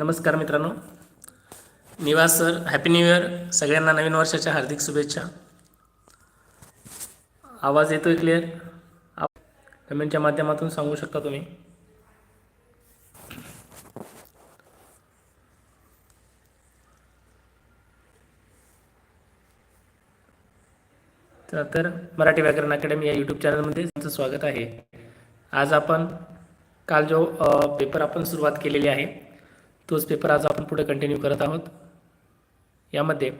नमस्कार मित्रांनो. निवास सर हॅपी न्यू इयर सगळ्यांना नवीन वर्षाच्या हार्दिक शुभेच्छा. आवाज येतोय क्लिअर कमेंटच्या माध्यमातून सांगू शकता तुम्ही? तर मराठी व्याकरण अकॅडमी या यूट्यूब चॅनलमध्ये तुमचं स्वागत आहे. आज आपण काल जो पेपर आपण सुरुवात केलेली आहे तोच पेपर आज आपण पुढे कंटिन्यू करत आहोत. यामध्ये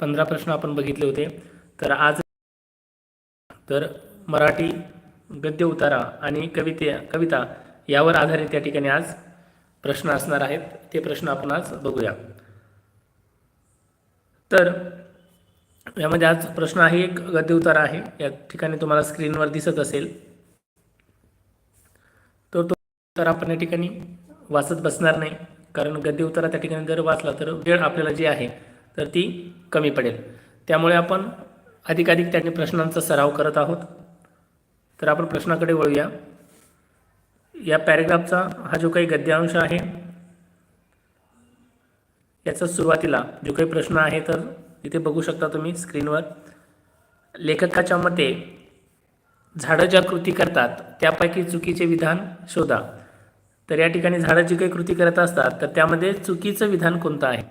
पंधरा प्रश्न आपण बघितले होते. तर आज तर मराठी गद्य उतारा आणि कविते कविता यावर आधारित त्या ठिकाणी आज प्रश्न असणार आहेत. ते प्रश्न आपण आज बघूया. तर यामध्ये आज प्रश्न आहे एक गद्य उतारा आहे. या ठिकाणी तुम्हाला स्क्रीनवर दिसत असेल. तर आपण या ठिकाणी वाचत बसणार नाही. कारण गद्य उतारा त्या ठिकाणी जर वाचला तर वेळ आपल्याला जी आहे तर ती कमी पडेल. त्यामुळे आपण अधिकाधिक त्याने प्रश्नांचा सराव करत आहोत. तर आपण प्रश्नाकडे वळूया. या पॅरेग्राफचा हा जो काही गद्यांश आहे याचा सुरुवातीला जो काही प्रश्न आहे तर इथे बघू शकता तुम्ही स्क्रीनवर. लेखकाच्या मते झाडं ज्या कृती करतात त्यापैकी चुकीचे विधान शोधा. तर या ठिकाणी झाडं जी काही कृती करत असतात तर त्यामध्ये चुकीचं विधान कोणतं आहे?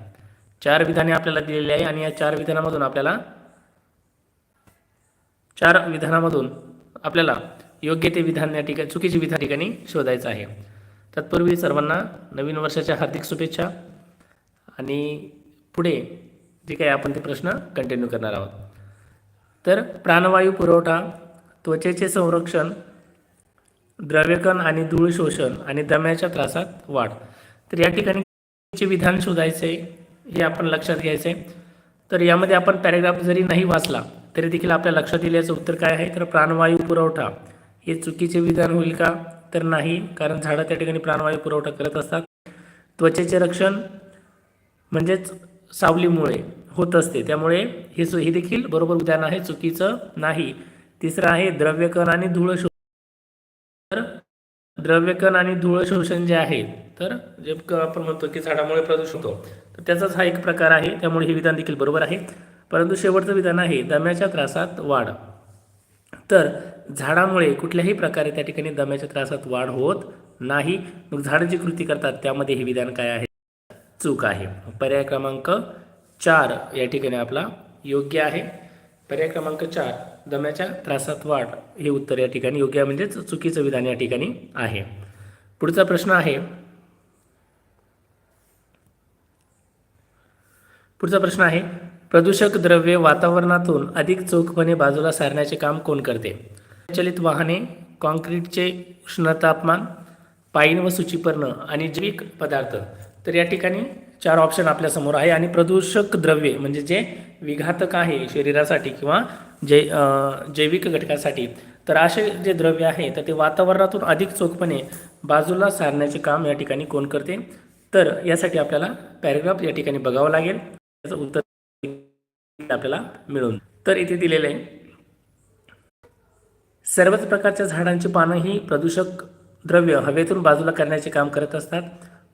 चार विधाने आपल्याला दिलेली आहे आणि या चार विधानामधून आपल्याला चार विधानामधून आपल्याला योग्य ते विधान या ठिकाणी चुकीचे विधान ठिकाणी शोधायचं आहे. तत्पूर्वी सर्वांना नवीन वर्षाच्या हार्दिक शुभेच्छा आणि पुढे जे काही आपण ते प्रश्न कंटिन्यू करणार आहोत. तर प्राणवायू पुरवठा त्वचेचे संरक्षण द्रव्यकण आणि धूळ शोषण आणि दम्याच्या त्रासात वाढ. तर या ठिकाणी विधान शोधायचे हे आपण लक्षात घ्यायचे. तर यामध्ये आपण पॅरेग्राफ जरी नाही वाचला तरी देखील आपल्या लक्षात येईल याचं उत्तर काय आहे? तर प्राणवायू पुरवठा. हे चुकीचे विधान होईल का? तर नाही कारण झाडं त्या ठिकाणी प्राणवायू पुरवठा करत असतात. त्वचेचे रक्षण म्हणजेच सावलीमुळे होत असते. त्यामुळे हे सु हे देखील बरोबर उदाहरण आहे चुकीचं नाही. तिसरं आहे द्रव्यकण आणि धूळ शोध द्रव्यकण आणि धूळ शोषण जे आहे तर जे आपण म्हणतो की झाडामुळे प्रदूषण होतो तर त्याचाच हा एक प्रकार आहे. त्यामुळे हे विधान देखील बरोबर आहे. परंतु शेवटचं विधान आहे दम्याच्या त्रासात वाढ. तर झाडामुळे कुठल्याही प्रकारे त्या ठिकाणी दम्याच्या त्रासात वाढ होत नाही. मग झाडं जी कृती करतात त्यामध्ये हे विधान काय आहे? चूक आहे. पर्याय क्रमांक चार या ठिकाणी आपला योग्य आहे. पर्याय क्रमांक चार दम्याच्या त्रासात वाढ. हे उत्तर या ठिकाणी योग्य आहे. म्हणजेच चुकीचं विधान या ठिकाणी आहे. पुढचा प्रश्न आहे. पुढचा प्रश्न आहे प्रदूषक द्रव्ये वातावरणातून अधिक चोखपणे बाजूला सारण्याचे काम कोण करते? चलित वाहने कॉन्क्रीटचे उष्ण तापमान पाईन व सूचीपर्ण आणि जैविक पदार्थ. तर या ठिकाणी चार ऑप्शन आपल्यासमोर आहे. आणि प्रदूषक द्रव्ये म्हणजे जे विघातक आहे शरीरासाठी किंवा जे जैविक घटकासाठी तर असे जे द्रव्य आहे तर ते वातावरणातून अधिक चोखपणे बाजूला सारण्याचे काम या ठिकाणी कोण करते? तर यासाठी आपल्याला पॅरेग्राफ या ठिकाणी बघावं लागेल. त्याचं उत्तर आपल्याला मिळून. तर इथे दिलेलं आहे. सर्वच प्रकारच्या झाडांची पानं ही प्रदूषक द्रव्य हवेतून बाजूला करण्याचे काम करत असतात.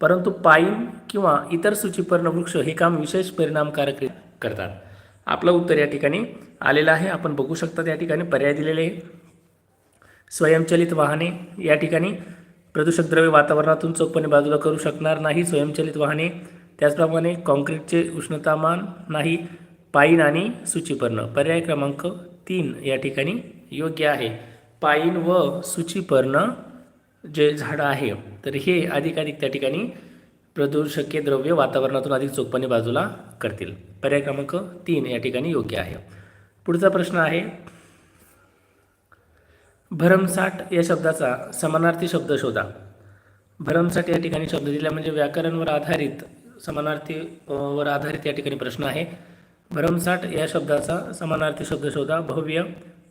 परंतु पाईन किंवा इतर सूचीपर्ण वृक्ष हे काम विशेष परिणामकारक करतात. आपलं उत्तर या ठिकाणी आलेलं आहे. आपण बघू शकता या ठिकाणी पर्याय दिलेले आहे स्वयंचलित वाहने या ठिकाणी प्रदूषक द्रव्य वातावरणातून चोखपणे बाजूला करू शकणार नाही. स्वयंचलित वाहने त्याचप्रमाणे कॉन्क्रीटचे उष्णतामान नाही पाईन आणि सूचीपर्ण. पर्याय क्रमांक तीन या ठिकाणी योग्य आहे. पाईन व सूचीपर्ण जे झाडं आहे तर हे अधिकाधिक त्या ठिकाणी प्रदूषके द्रव्य वातावरणातून अधिक चोखपणे बाजूला करतील. पर्याय क्रमांक तीन या ठिकाणी योग्य आहे. पुढचा प्रश्न आहे भरमसाठ या शब्दाचा समानार्थी शब्द शोधा. भरमसाठ या ठिकाणी शब्द दिला म्हणजे व्याकरणवर आधारित समानार्थी वर आधारित या ठिकाणी प्रश्न आहे. भरमसाठ या शब्दाचा समानार्थी शब्द शोधा. भव्य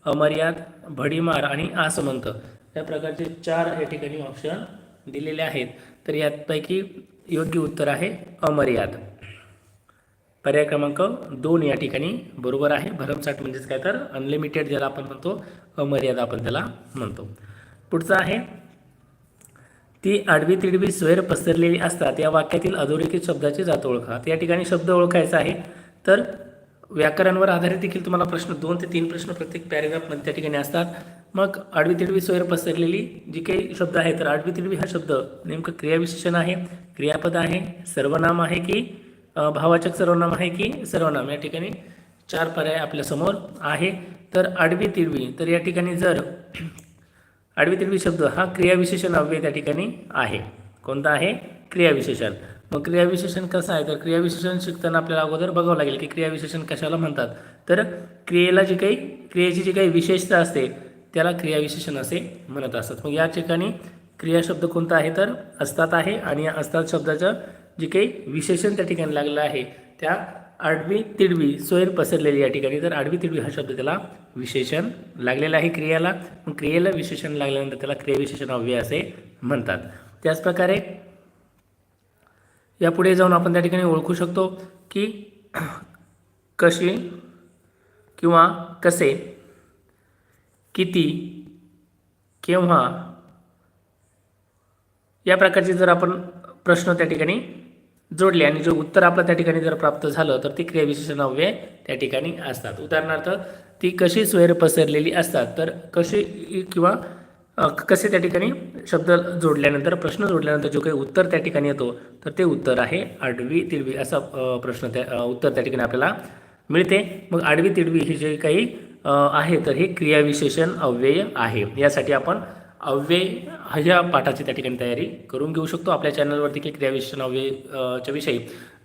अमर्याद भडीमार आणि आसमंत. या प्रकारचे चार या ठिकाणी ऑप्शन दिलेले आहेत. तर यापैकी योग्य उत्तर आहे अमर्याद. पर्याय क्रमांक दोन या ठिकाणी बरोबर आहे. भरमसाठ म्हणजेच काय तर अनलिमिटेड ज्याला आपण म्हणतो अमर्याद आपण त्याला म्हणतो. पुढचं आहे ती आडवी तिडवी स्वैर पसरलेली असतात. या वाक्यातील अधोरेखित शब्दाची जात ओळखा. या ठिकाणी शब्द ओळखायचा आहे. तर व्याकरणवर आधारित देखील तुम्हाला प्रश्न दोन ते तीन प्रश्न प्रत्येक पॅरेग्राफमध्ये त्या ठिकाणी असतात. मग आडवी तिडवी स्वैर पसरलेली जी काही शब्द आहे तर आडवी तिडवी हा शब्द नेमकं क्रियाविशेषण आहे क्रियापद आहे सर्वनाम आहे की भावाचक सर्वनाम आहे की सर्वनाम? या ठिकाणी चार पर्याय आपल्यासमोर आहे. तर आडवी तिडवी तर या ठिकाणी जर आडवी तिडवी शब्द हा क्रियाविशेषण अव्यय त्या ठिकाणी आहे. कोणता आहे? क्रियाविशेषण मग क्रियाविशेषण कसं आहे? तर क्रियाविशेषण शिकताना आपल्याला अगोदर बघावं लागेल की क्रियाविशेषण कशाला म्हणतात. तर क्रियेला जी काही क्रियेची जी काही विशेषता असते त्याला क्रियाविशेषण असे म्हणत असतात. मग या ठिकाणी क्रिया शब्द कोणता आहे? तर असतात आहे आणि या असतात शब्दाचं जे काही विशेषण त्या ठिकाणी लागलेलं आहे त्या आडवी तिडवी सोयर पसरलेली या ठिकाणी. तर आडवी तिडवी हा शब्द त्याला विशेषण लागलेला आहे क्रियाला. मग क्रियेला विशेषण लागल्यानंतर त्याला क्रियाविशेषण अव्यय असे म्हणतात. त्याचप्रकारे यापुढे जाऊन आपण त्या ठिकाणी ओळखू शकतो की कशी किंवा कसे किती केव्हा या प्रकारचे जर आपण प्रश्न त्या ठिकाणी जोडले आणि जो उत्तर आपलं त्या ठिकाणी जर प्राप्त झालं तर ती क्रियाविशेषणव्य त्या ठिकाणी असतात. उदाहरणार्थ ती कशी स्वैर पसरलेली असतात तर कशी किंवा कसे त्या ठिकाणी शब्द जोडल्यानंतर प्रश्न जोडल्यानंतर जो काही उत्तर त्या ठिकाणी येतो तर ते उत्तर आहे आडवी तिडवी असा प्रश्न त्या उत्तर त्या ठिकाणी आपल्याला मिळते. मग आडवी तिडवी हे जे काही आहे तर हे क्रियाविशेषण अव्यय आहे. यासाठी आपण अव्यय ह्या पाठाची त्या ठिकाणी तयारी करून घेऊ शकतो. आपल्या चॅनलवर देखील क्रियाविशेषण अव्यय च्या विषयी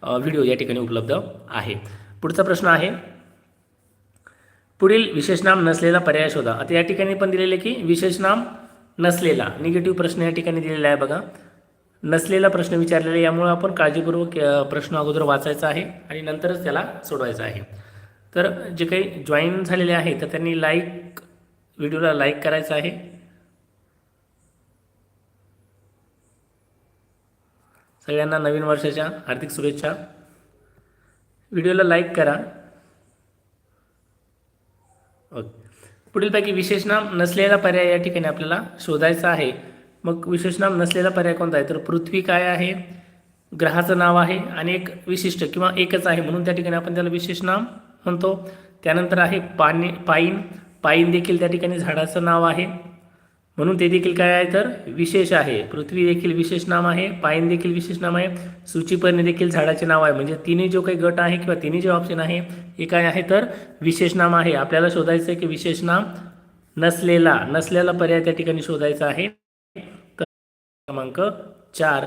व्हिडिओ या ठिकाणी उपलब्ध आहे. पुढचा प्रश्न आहे पुढील विशेषनाम नसलेला पर्याय शोधा. आता या ठिकाणी पण दिलेले की विशेषनाम नसलेला. निगेटिव्ह प्रश्न या ठिकाणी दिलेला आहे बघा. नसलेला प्रश्न विचारलेला आहे. यामुळे आपण काळजीपूर्वक प्रश्न अगोदर वाचायचा आहे आणि नंतरच त्याला सोडवायचा आहे. तर जे काही जॉईन झालेले आहे तर त्यांनी लाईक व्हिडिओला लाईक करायचं आहे. सगळ्यांना नवीन वर्षाच्या हार्दिक शुभेच्छा. व्हिडिओला लाईक करा. ओके. पुढीलपैकी विशेषनाम नसलेला पर्याय या ठिकाणी आपल्याला शोधायचा आहे. मग विशेषनाम नसलेला पर्याय कोणता आहे? तर पृथ्वी काय आहे? ग्रहाचं नाव आहे आणि एक विशिष्ट किंवा एकच आहे म्हणून त्या ठिकाणी आपण त्याला विशेषनाम म्हणतो. त्यानंतर आहे पाणी पाईन. पाईन देखील त्या ठिकाणी झाडाचं नाव आहे. म्हणून ते देखील काय आहे तर विशेष आहे. पृथ्वी देखील विशेष नाम आहे पाईन देखील विशेष नाम आहे सूचीपर्णी देखील झाडाचे नाव आहे. म्हणजे तिन्ही जो काही गट आहे किंवा तिन्ही जे ऑप्शन आहे हे काय आहे तर विशेष नाम आहे. आपल्याला शोधायचं आहे की विशेष नाम नसलेला नसलेला पर्याय त्या ठिकाणी शोधायचा आहे. क्रमांक चार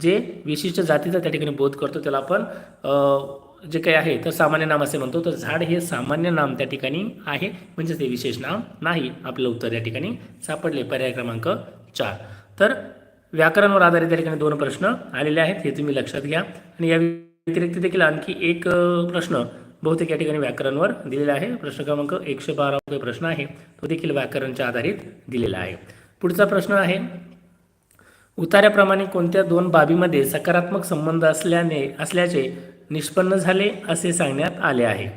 जे विशिष्ट जातीचा त्या ठिकाणी बोध करतो त्याला आपण जे काही आहे तर सामान्य नाम असे म्हणतो. तर झाड हे सामान्य नाम त्या ठिकाणी आहे. म्हणजे ते विशेष नाम नाही. आपलं उत्तर या ठिकाणी सापडले. पर्याय क्रमांक चार. तर व्याकरणवर आधारित त्या ठिकाणी दोन प्रश्न आलेले आहेत. हे तुम्ही लक्षात घ्या. आणि या व्यतिरिक्त देखील आणखी एक प्रश्न बहुतेक या ठिकाणी व्याकरणवर दिलेला आहे. प्रश्न क्रमांक एकशे बारा प्रश्न आहे. तो देखील व्याकरणच्या आधारित दिलेला आहे. पुढचा प्रश्न आहे उतार्याप्रमाणे कोणत्या दोन बाबीमध्ये सकारात्मक संबंध असल्याने असल्याचे निष्पन्न झाले असे सांगण्यात आले आहे.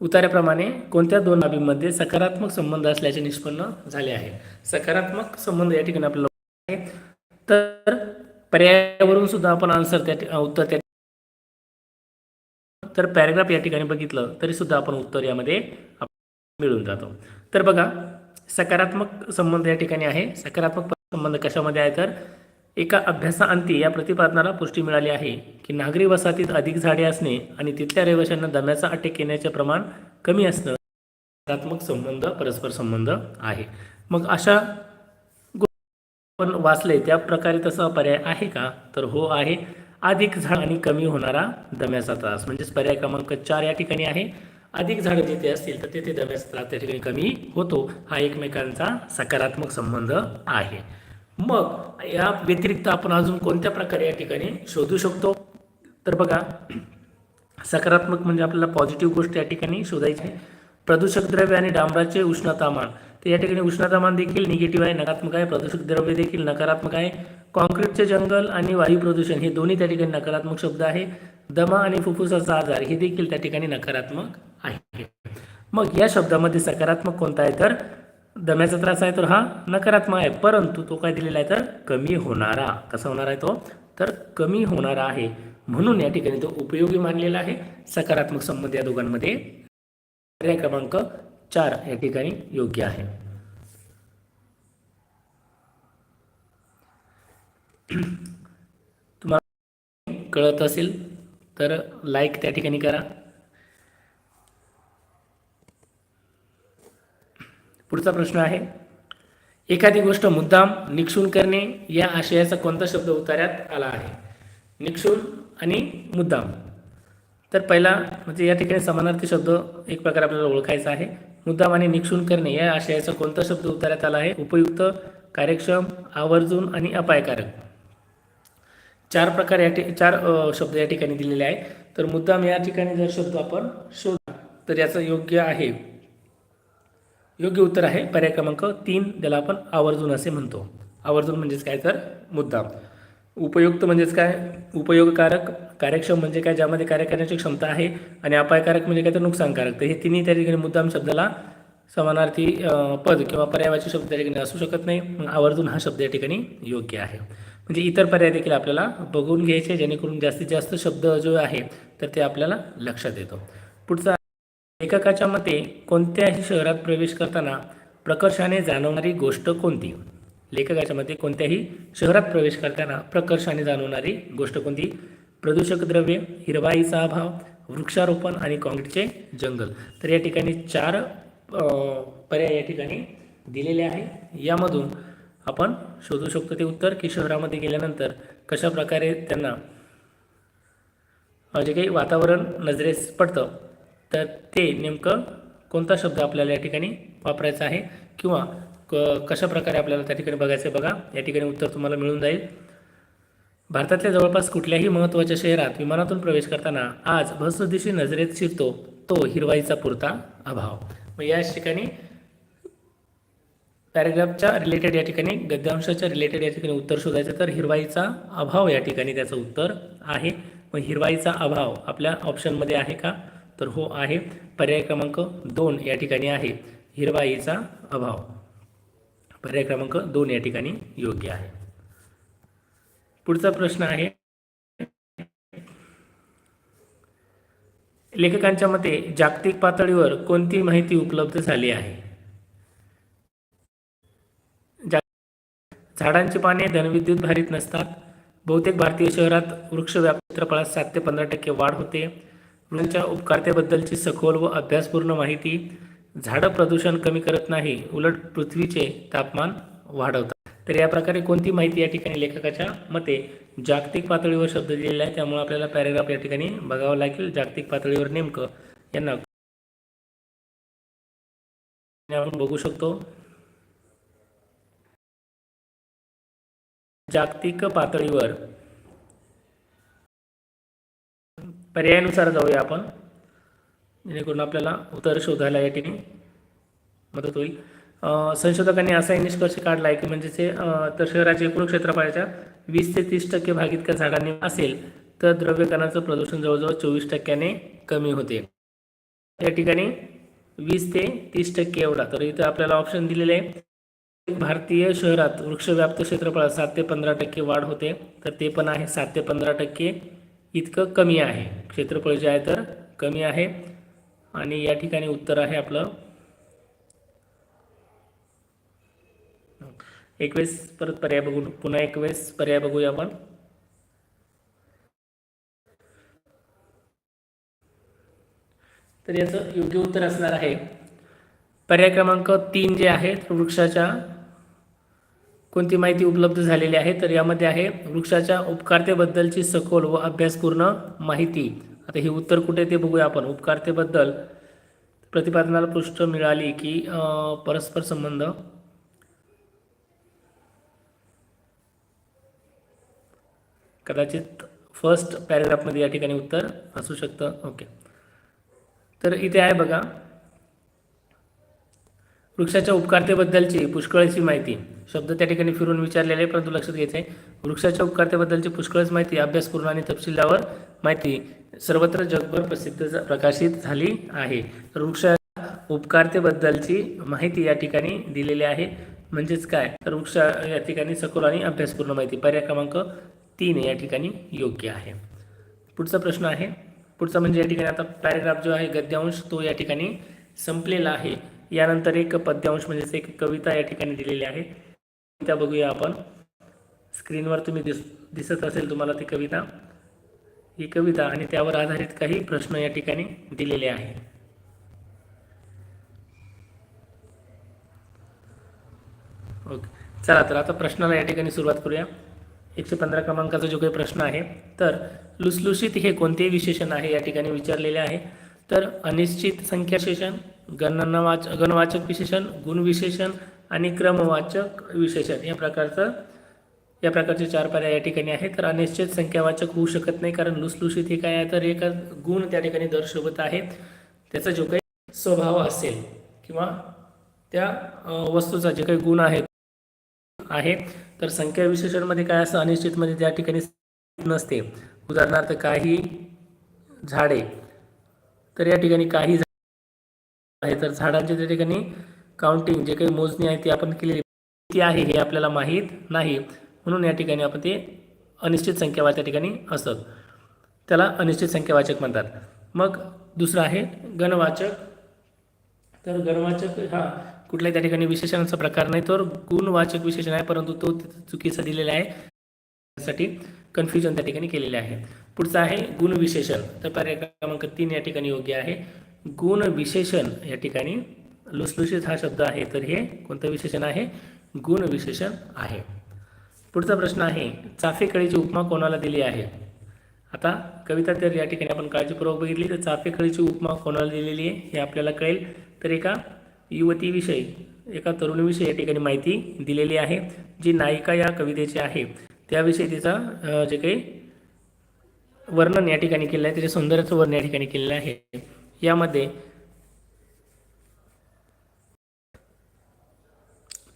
उतार्याप्रमाणे कोणत्या दोन बाबींमध्ये सकारात्मक संबंध असल्याचे निष्पन्न झाले आहे? सकारात्मक संबंध या ठिकाणी आपल्याला आहे तर पर्यायावरून सुद्धा आपण आन्सर त्या उत्तर त्या तर पॅरेग्राफ या ठिकाणी बघितलं तरी सुद्धा आपण उत्तर यामध्ये मिळून जातो. तर बघा सकारात्मक संबंध या ठिकाणी आहे. सकारात्मक संबंध कशामध्ये आहे तर? एका अभ्यासाअंती या प्रतिपादनाला पुष्टी मिळाली आहे की नागरी वसाहतीत अधिक झाडे असणे आणि तिथल्या रहिवाशांना दम्याचा अटेक येण्याचे प्रमाण कमी असणं सकारात्मक संबंध परस्पर संबंध आहे. मग अशा आपण वाचले त्या प्रकारे तसा पर्याय आहे का? तर हो आहे. अधिक झाड आणि कमी होणारा दम्याचा त्रास म्हणजेच पर्याय क्रमांक चार या ठिकाणी आहे. अधिक झाडं जिथे असतील तर तिथे दम्याचा त्रास त्या ठिकाणी कमी होतो. हा एकमेकांचा सकारात्मक संबंध आहे. मग या व्यतिरिक्त आपण अजून कोणत्या प्रकारे या ठिकाणी शोधू शकतो? तर बघा सकारात्मक म्हणजे आपल्याला पॉझिटिव्ह गोष्ट या ठिकाणी शोधायची आहे. प्रदूषक द्रव्य आणि डांबराचे उष्णतामान तर या ठिकाणी उष्णतामान देखील निगेटिव्ह आहे नकारात्मक आहे. प्रदूषक द्रव्य देखील नकारात्मक आहे. कॉन्क्रीटचे जंगल आणि वायू प्रदूषण हे दोन्ही त्या ठिकाणी नकारात्मक शब्द आहे. दमा आणि फुफ्फुसाचा आजार हे देखील त्या ठिकाणी नकारात्मक आहे. मग या शब्दामध्ये सकारात्मक कोणता आहे? तर दम्याचा त्रास आहे तर हा नकारात्मक आहे परंतु तो काय दिलेला आहे तर कमी होणारा. कसा होणार आहे तो? तर कमी होणारा आहे. म्हणून या ठिकाणी तो उपयोगी मानलेला आहे. सकारात्मक संबंध या दोघांमध्ये पर्याय क्रमांक चार या ठिकाणी योग्य आहे. तुम्हाला कळत असेल तर लाईक त्या ठिकाणी करा. पुढचा प्रश्न आहे. एखादी गोष्ट मुद्दाम निक्षून करणे या आशयाचा कोणता शब्द उतार्यात आला आहे? निक्षून आणि मुद्दाम. तर पहिला म्हणजे या ठिकाणी समानार्थी शब्द एक प्रकारे आपल्याला ओळखायचा आहे. मुद्दाम आणि निक्षून करणे या आशयाचा कोणता शब्द उतार्यात आला आहे? उपयुक्त कार्यक्षम आवर्जून आणि अपायकारक. चार प्रकार या ठिक चार शब्द या ठिकाणी दिलेले आहे तर मुद्दाम या ठिकाणी जर शब्द आपण शोध तर याचं योग्य आहे. योग्य उत्तर आहे. पर्याय क्रमांक तीन ज्याला आपण आवर्जून असे म्हणतो. आवर्जून म्हणजेच काय तर? मुद्दाम. उपयुक्त म्हणजेच काय? उपयोगकारक कार्यक्षम म्हणजे काय? ज्यामध्ये कार्य करण्याची क्षमता आहे आणि अपायकारक म्हणजे काय? तर नुकसानकारक. तर हे तिन्ही त्या ठिकाणी मुद्दाम शब्दाला समानार्थी पद किंवा पर्यायवाची शब्द त्या ठिकाणी असू शकत नाही. मग आवर्जून हा शब्द या ठिकाणी योग्य आहे. म्हणजे इतर पर्याय देखील आपल्याला बघून घ्यायचे जेणेकरून जास्तीत जास्त शब्द जो आहे तर ते आपल्याला लक्षात येतो. पुढचा लेखकाच्या मते कोणत्याही शहरात प्रवेश करताना प्रकर्षाने जाणवणारी गोष्ट कोणती? लेखकाच्या मते कोणत्याही शहरात प्रवेश करताना प्रकर्षाने जाणवणारी गोष्ट कोणती? प्रदूषक द्रव्ये हिरवाईचा अभाव वृक्षारोपण आणि काँक्रीटचे जंगल. तर या ठिकाणी चार पर्याय या ठिकाणी दिलेले आहे. यामधून आपण शोधू शकतो ते उत्तर की शहरामध्ये गेल्यानंतर कशा प्रकारे त्यांना जे काही वातावरण नजरेस पडतं तर ते नेमकं कोणता शब्द आपल्याला या ठिकाणी वापरायचा आहे किंवा क कशा प्रकारे आपल्याला त्या ठिकाणी बघायचं आहे बघा. या ठिकाणी उत्तर तुम्हाला मिळून जाईल. भारतातल्या जवळपास कुठल्याही महत्त्वाच्या शहरात विमानातून प्रवेश करताना आज भसदिशी नजरेत शिरतो तो हिरवाईचा पुरता अभाव. मग या ठिकाणी पॅरेग्राफच्या रिलेटेड या ठिकाणी गद्यांशाच्या रिलेटेड या ठिकाणी उत्तर शोधायचं तर हिरवाईचा अभाव या ठिकाणी त्याचं उत्तर आहे. मग हिरवाईचा अभाव आपल्या ऑप्शनमध्ये आहे का? तर हो आहे पर्याय क्रमांक दोन या ठिकाणी आहे. हिरवाईचा अभाव. पर्याय क्रमांक दोन या ठिकाणी योग्य आहे. पुढचा प्रश्न आहे. लेखकांच्या मते जागतिक पातळीवर कोणती माहिती उपलब्ध झाली आहे? झाडांची पाने धनविद्युत भारित नसतात. बहुतेक भारतीय शहरात वृक्ष क्षेत्रफळात सात ते पंधरा टक्के वाढ होते. वृक्षांच्या उपकारतेबद्दलची सखोल व अभ्यासपूर्ण माहिती झाडं प्रदूषण कमी करत नाही उलट पृथ्वीचे तापमान वाढवतात. तर या प्रकारे कोणती माहिती या ठिकाणी लेखकाच्या मते जागतिक पातळीवर शब्द दिलेला आहे? त्यामुळे आपल्याला पॅरेग्राफ या ठिकाणी बघावं लागेल. जागतिक पातळीवर नेमकं यांना आपण बघू शकतो. जागतिक पातळीवर पर्यायानुसार जाऊया आपण. जेणेकरून आपल्याला उत्तर शोधायला या ठिकाणी मदत होईल. संशोधकांनी असाही निष्कर्ष काढला आहे की म्हणजे ते तर शहराच्या एकूण क्षेत्रफळाच्या वीस ते तीस टक्के भाग इतक्या झाडांनी असेल तर द्रव्यकणाचं प्रदूषण जवळजवळ चोवीस टक्क्याने कमी होते. या ठिकाणी वीस ते तीस टक्के एवढा. तर इथं आपल्याला ऑप्शन दिलेले आहे. भारतीय शहरात वृक्षव्याप्त क्षेत्रफळात सात ते पंधरा टक्के वाढ होते. तर ते पण आहे सात ते पंधरा टक्के. इतकं कमी आहे. क्षेत्रफळ जे आहे तर कमी आहे. आणि या ठिकाणी उत्तर आहे आपलं. एक वेळेस परत पर्याय बघू पुन्हा एक वेळेस पर्याय बघूया आपण. तर याचं योग्य उत्तर असणार आहे. पर्याय क्रमांक तीन जे आहे वृक्षाच्या कोणती माहिती उपलब्ध झालेली आहे तर यामध्ये आहे वृक्षाच्या उपकारतेबद्दलची सखोल व अभ्यासपूर्ण माहिती. आता हे उत्तर कुठे ते बघूया आपण. उपकारतेबद्दल प्रतिपादनाला पृष्ठ मिळाली की परस्पर संबंध. कदाचित फर्स्ट पॅरेग्राफमध्ये या ठिकाणी उत्तर असू शकतं. ओके तर इथे आहे बघा. वृक्षाच्या उपकारतेबद्दलची पुष्कळची माहिती. शब्द त्या ठिकाणी फिरून विचारलेले आहे परंतु लक्षात घ्यायचं आहे वृक्षाच्या उपकारतेबद्दलची पुष्कळच माहिती अभ्यासपूर्ण आणि तपशीलावर माहिती सर्वत्र जगभर प्रसिद्ध प्रकाशित झाली आहे. तर वृक्षा उपकारतेबद्दलची माहिती या ठिकाणी दिलेली आहे. म्हणजेच काय? तर वृक्ष या ठिकाणी सखोल आणि अभ्यासपूर्ण माहिती. पर्याय क्रमांक तीन या ठिकाणी योग्य आहे. पुढचा प्रश्न आहे. पुढचा म्हणजे या ठिकाणी आता पॅरेग्राफ जो आहे गद्यांश तो या ठिकाणी संपलेला आहे. यानंतर एक पद्यांश म्हणजेच एक कविता या ठिकाणी दिलेली आहे. त्या बघूया आपण. स्क्रीनवर तुम्ही दिस दिसत असेल तुम्हाला ती कविता. ही कविता आणि त्यावर आधारित काही प्रश्न या ठिकाणी दिलेले आहे ओके. चला तर आता प्रश्नाला या ठिकाणी सुरुवात करूया. एकशे पंधरा क्रमांकाचा जो काही प्रश्न आहे तर लुसलुशीत हे कोणते विशेषण आहे या ठिकाणी विचारलेले आहे. तर अनिश्चित संख्याशेषण गणनवाच गणवाचक विशेषण गुणविशेषण आणि क्रमवाचक विशेषण या प्रकारचं या प्रकारचे चार पर्याय या ठिकाणी आहेत. तर अनिश्चित संख्यावाचक होऊ शकत नाही कारण लुसलुशीत हे काय आहे? तर एक गुण त्या ठिकाणी दर्शवत आहे. त्याचा जो काही स्वभाव असेल किंवा त्या वस्तूचा जे काही गुण आहे आहे तर संख्या विशेषणमध्ये काय असं अनिश्चितमध्ये त्या ठिकाणी नसते. उदाहरणार्थ काही झाडे तर या ठिकाणी काही आहे तर झाडांच्या त्या ठिकाणी काउंटिंग जे काही मोजणी आहे ती आपण केलेली किती आहे हे आपल्याला माहीत नाही. म्हणून या ठिकाणी आपण ते अनिश्चित संख्यावाचक त्या ठिकाणी असत त्याला अनिश्चित संख्यावाचक म्हणतात. मग दुसरं आहे गणवाचक तर गणवाचक हा कुठल्याही त्या ठिकाणी विशेषणाचा प्रकार नाही तर गुणवाचक विशेषण आहे परंतु तो चुकीचा दिलेला आहे. त्यासाठी कन्फ्युजन त्या ठिकाणी केलेले आहे. पुढचं आहे गुणविशेषण. तर पर्याय क्रमांक तीन या ठिकाणी योग्य आहे. गुण विशेषण या ठिकाणी लुसलुशीत हा शब्द आहे तर हे कोणतं विशेषण आहे? गुण विशेषण आहे. पुढचा प्रश्न आहे चाफेकळीची उपमा कोणाला दिली आहे? आता कविता तर या ठिकाणी आपण काळजीपूर्वक बघितली तर चाफेकळीची उपमा कोणाला दिलेली आहे हे आपल्याला कळेल. तर एका युवतीविषयी एका तरुणीविषयी या ठिकाणी माहिती दिलेली आहे जी नायिका या कवितेची आहे. त्याविषयी तिचा जे काही वर्णन या ठिकाणी केलं आहे त्याचे सौंदर्याचं वर्णन या ठिकाणी केलेलं आहे. यामध्ये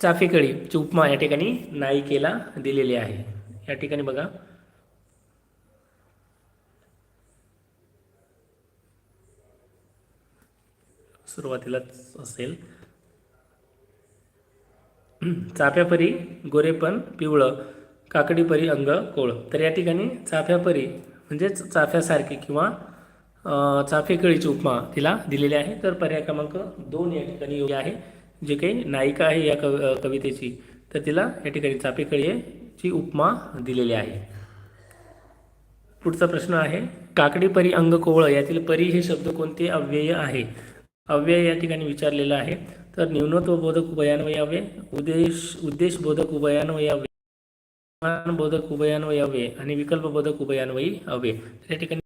चाफेकळीची उपमा या ठिकाणी नायिकेला दिलेली आहे. या ठिकाणी बघा. सुरुवातीलाच असेल. चाफ्यापरी गोरेपण पिवळं काकडीपरी अंग कोळ. तर या ठिकाणी चाफ्यापरी म्हणजेच चाफ्यासारखी किंवा चाफेकळीची उपमा तिला दिलेली आहे. तर पर्याय क्रमांक दोन या ठिकाणी योग्य आहे. जे काही नायिका आहे या कव कवितेची तर तिला या ठिकाणी चाफेकळीची उपमा दिलेली आहे. पुढचा प्रश्न आहे काकडी परी अंग कोवळ यातील परी हे शब्द कोणते? अव्यय आहे. अव्यय या ठिकाणी विचारलेलं आहे. तर न्यूनत्व बोधक उभयान्वयावे उद्देश उद्देश बोधक उभयान्वयावे मान बोधक उभयान्वयावे आणि विकल्प बोधक उभयान्वयी अव्यय. या ठिकाणी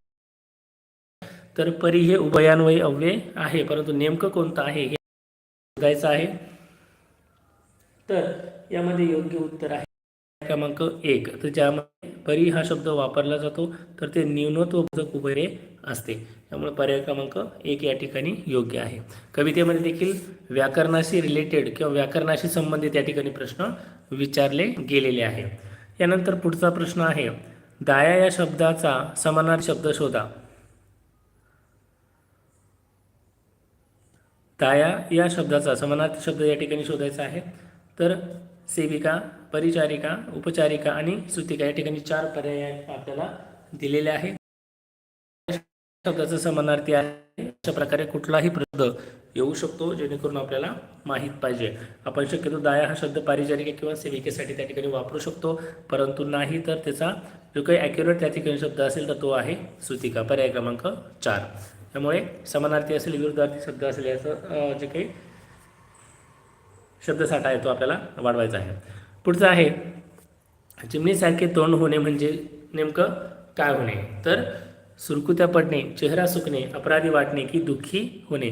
तर परी हे उभयान्वयी अव्यय आहे परंतु नेमकं कोणतं आहे हे शोधायचं आहे. तर यामध्ये योग्य उत्तर आहे. क्रमांक एक. तर ज्यामध्ये परी हा शब्द वापरला जातो तर ते न्यूनत्व बोधक उभय असते. त्यामुळे पर्याय क्रमांक एक या ठिकाणी योग्य आहे. कवितेमध्ये देखील व्याकरणाशी रिलेटेड किंवा व्याकरणाशी संबंधित या ठिकाणी प्रश्न विचारले गेलेले आहे यानंतर पुढचा प्रश्न आहे दाया या शब्दाचा समानार्थी शब्द शोधा. दाया या शब्दाचा समानार्थी शब्द या ठिकाणी शोधायचा आहे. तर सेविका परिचारिका उपचारिका आणि सुतिका या ठिकाणी चार पर्याय आपल्याला दिलेले आहे शब्दाचा समानार्थी आहे. अशा प्रकारे कुठलाही शब्द येऊ शकतो जेणेकरून आपल्याला माहीत पाहिजे. आपण शक्यतो दाया हा शब्द पारिचारिका किंवा सेविकेसाठी त्या ठिकाणी वापरू शकतो. परंतु नाही तर त्याचा जो काही ॲक्युरेट त्या ठिकाणी शब्द असेल तर तो आहे सुतिका पर्याय क्रमांक चार. त्यामुळे समानार्थी असेल विरुद्धार्थी शब्द असेल याचं जे काही शब्दसाठा आहे तो आपल्याला वाढवायचा आहे. पुढचं आहे चिमणीसारखे तोंड होणे म्हणजे नेमकं काय होणे? तर सुरकुत्या पडणे चेहरा सुकणे अपराधी वाटणे की दुःखी होणे.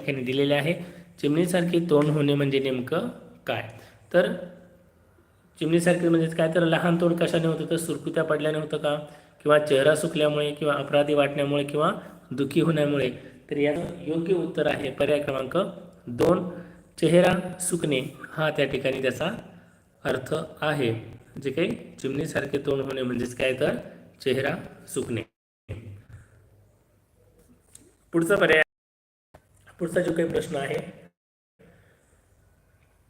याने दिलेले आहे. चिमणीसारखे तोंड होणे म्हणजे नेमकं काय? तर चिमणीसारखे म्हणजेच काय? तर लहान तोंड कशाने होतं? तर सुरकुत्या पडल्याने होतं का? किंवा चेहरा सुकल्यामुळे किंवा अपराधी वाटण्यामुळे किंवा दुःखी होण्यामुळे तर याचं योग्य उत्तर आहे पर्याय क्रमांक दोन चेहरा सुकणे हा त्या ठिकाणी त्याचा अर्थ आहे. जे काही चिमणीसारखे तोंड होणे म्हणजेच काय तर चेहरा सुकणे. पुढचा पर्याय पुढचा जो काही प्रश्न आहे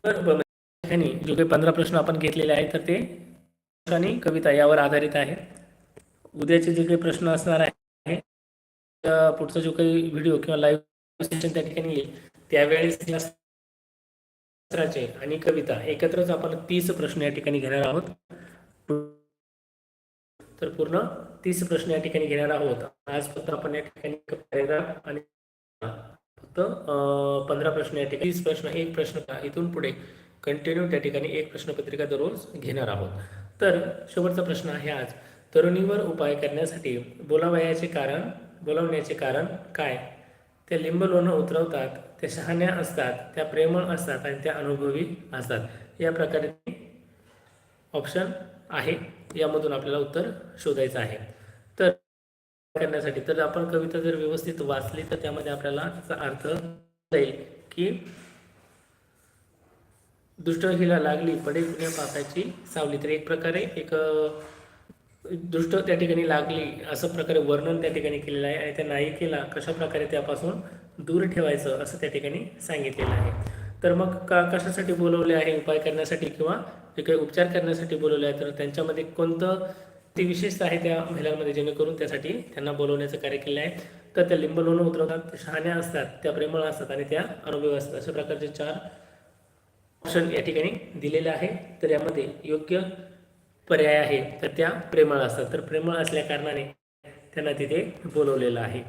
तर ठिकाणी म्हणजे जो काही पंधरा प्रश्न आपण घेतलेले आहेत तर ते आणि कविता यावर आधारित आहे उद्याचे जे काही प्रश्न असणार आहे पुढचा जो काही व्हिडिओ किंवा लाईव्ह सेशन त्या ठिकाणी येईल त्यावेळेस शास्त्राचे आणि कविता एकत्रच आपण तीस प्रश्न या ठिकाणी घेणार आहोत. तर पूर्ण तीस प्रश्न या ठिकाणी घेणार आहोत. आज फक्त आपण या ठिकाणी पॅरेग्राफ आणि फक्त पंधरा प्रश्न या ठिकाणी तीस प्रश्न एक प्रश्न का इथून पुढे कंटिन्यू त्या ठिकाणी एक प्रश्नपत्रिका दररोज घेणार आहोत. तर शेवटचा प्रश्न आहे आज. तरुणीवर उपाय करण्यासाठी बोलावयाचे कारण बोलावण्याचे कारण काय? त्या लिंब लोणं उतरवतात त्या शहाण्या असतात त्या प्रेमळ असतात आणि त्या अनुभवी असतात. या प्रकारे ऑप्शन आहे. यामधून आपल्याला उत्तर शोधायचं आहे. तर करण्यासाठी तर आपण कविता जर व्यवस्थित वाचली तर त्यामध्ये आपल्याला त्याचा अर्थ जाईल की दुष्ट हिला लागली पडे पुण्या पापाची सावली. तर एक प्रकारे एक दुष्ट त्या ठिकाणी लागली असं प्रकारे वर्णन त्या ठिकाणी केलेलं आहे आणि त्या नायिकेला कशा प्रकारे त्यापासून दूर ठेवायचं असं त्या ठिकाणी सांगितलेलं आहे. तर मग का कशासाठी बोलवले आहे उपाय करण्यासाठी किंवा जे काही उपचार करण्यासाठी बोलवले आहे तर त्यांच्यामध्ये कोणतं ते विशेष आहे त्या महिलांमध्ये जेणेकरून त्यासाठी त्यांना बोलवण्याचं कार्य केलं आहे. तर त्या लिंब लोणं उतरवतात शहाण्या असतात त्या प्रेमळ असतात आणि त्या अनुभवी असतात. अशा प्रकारचे चार ऑप्शन या ठिकाणी दिलेले आहे. तर यामध्ये योग्य पर्याय आहे तर त्या प्रेमळ असतात. तर प्रेमळ असल्या कारणाने त्यांना तिथे बोलवलेलं आहे.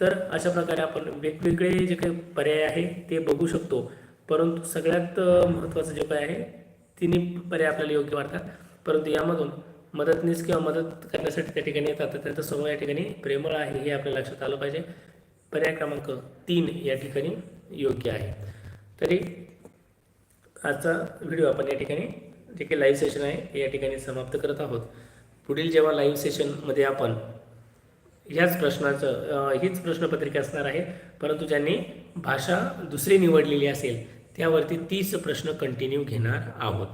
तर अशा प्रकारे आपण वेगवेगळे जे काही पर्याय आहे ते बघू शकतो. परंतु सगळ्यात महत्त्वाचं जे काय आहे तिन्ही पर्याय आपल्याला योग्य वाटतात. परंतु यामधून मदतनीस किंवा मदत करण्यासाठी त्या ठिकाणी येतात तर त्यांचं समोर या ठिकाणी प्रेमळ आहे हे आपल्या लक्षात आलं पाहिजे. पर्याय क्रमांक तीन या ठिकाणी योग्य आहे. तरी आजचा व्हिडिओ आपण या ठिकाणी जे काही लाईव्ह सेशन आहे. या ठिकाणी समाप्त करत आहोत. पुढील जेव्हा लाईव्ह सेशनमध्ये आपण ह्याच प्रश्नाचं हीच प्रश्नपत्रिका असणार आहे. परंतु ज्यांनी भाषा दुसरी निवडलेली असेल त्यावरती तीस प्रश्न कंटिन्यू घेणार आहोत.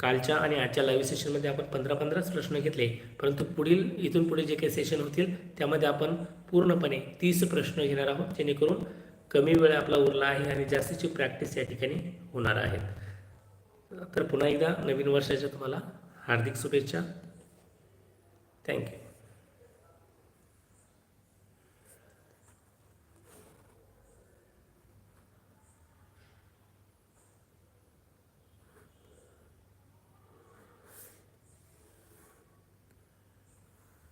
कालच्या आणि आजच्या लाईव्ह सेशनमध्ये आपण पंधरा पंधराच प्रश्न घेतले. परंतु पुढील इथून पुढे जे काही सेशन होतील त्यामध्ये आपण पूर्णपणे तीस प्रश्न घेणार आहोत जेणेकरून कमी वेळ आपला उरला आहे आणि जास्तीची प्रॅक्टिस या ठिकाणी होणार आहेत तर पुन्हा एकदा नवीन वर्षाच्या तुम्हाला हार्दिक शुभेच्छा. थँक्यू